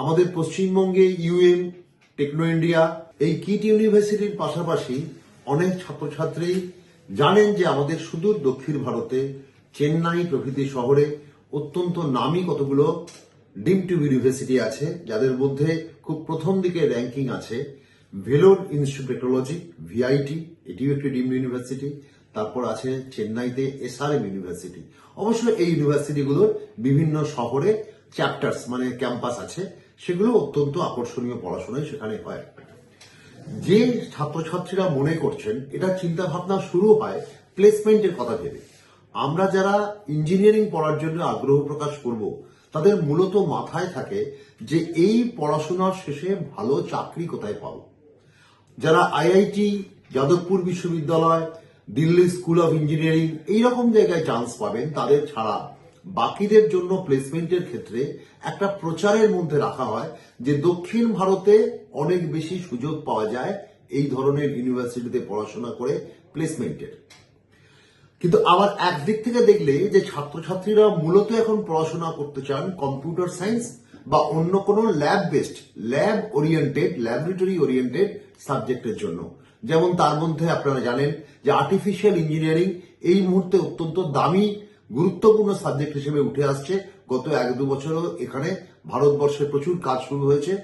আমাদের পশ্চিমবঙ্গে UEM, Techno India, এই কিট ইউনিভার্সিটির পাশাপাশি অনেক ছাত্রছাত্রী জানেন যে আমাদের সুদূর দক্ষিণ ভারতে চেন্নাই প্রভৃতি শহরে অত্যন্ত নামী কতগুলো ডিম টিউব ইউনিভার্সিটি আছে, যাদের মধ্যে খুব প্রথম দিকে র্যাঙ্কিং আছে ভেলোর ইনস্টিটিউট টেকনোলজি, ভিআইটি, এটিও একটি ডিম ইউনিভার্সিটি, তারপর আছে চেন্নাইতে এসআরএম ইউনিভার্সিটি। অবশ্য এই ইউনিভার্সিটিগুলোর বিভিন্ন শহরে চ্যাপ্টার্স মানে ক্যাম্পাস আছে, সেগুলো অত্যন্ত আকর্ষণীয় পড়াশোনায় সেখানে হয়। যে ছাত্রছাত্রীরা মনে করছেন, এটা চিন্তা ভাবনা শুরু হয় প্লেসমেন্টের কথা ভেবে। আমরা যারা ইঞ্জিনিয়ারিং পড়ার জন্য আগ্রহ প্রকাশ করব, তাদের মূলত মাথায় থাকে যে এই পড়াশোনার শেষে ভালো চাকরি কোথায় পাবো। যারা আইআইটি, যাদবপুর বিশ্ববিদ্যালয়, দিল্লি স্কুল অফ ইঞ্জিনিয়ারিং এইরকম জায়গায় চান্স পাবেন, তাদের ছাড়া বাকিদের জন্য প্লেসমেন্টের ক্ষেত্রে একটা প্রচারের মধ্যে রাখা হয় যে দক্ষিণ ভারতে অনেক বেশি সুযোগ পাওয়া যায় এই ধরনের ইউনিভার্সিটিতে পড়াশোনা করে প্লেসমেন্টের কিন্তু আবার একদিক থেকে দেখলে যে ছাত্রছাত্রীরা মূলত এখন পড়াশোনা করতে চান কম্পিউটার সায়েন্স বা অন্য কোনো lab based lab oriented laboratory oriented সাবজেক্টের জন্য। যেমন তার মধ্যে আপনারা জানেন যে আর্টিফিশিয়াল ইঞ্জিনিয়ারিং এই মুহূর্তে অত্যন্ত দামি গুরুত্বপূর্ণ সাবজেক্ট হিসেবে উঠে আসছে। গত এক দু বছরও এখানে ভারতবর্ষে প্রচুর কাজ শুরু হয়েছে।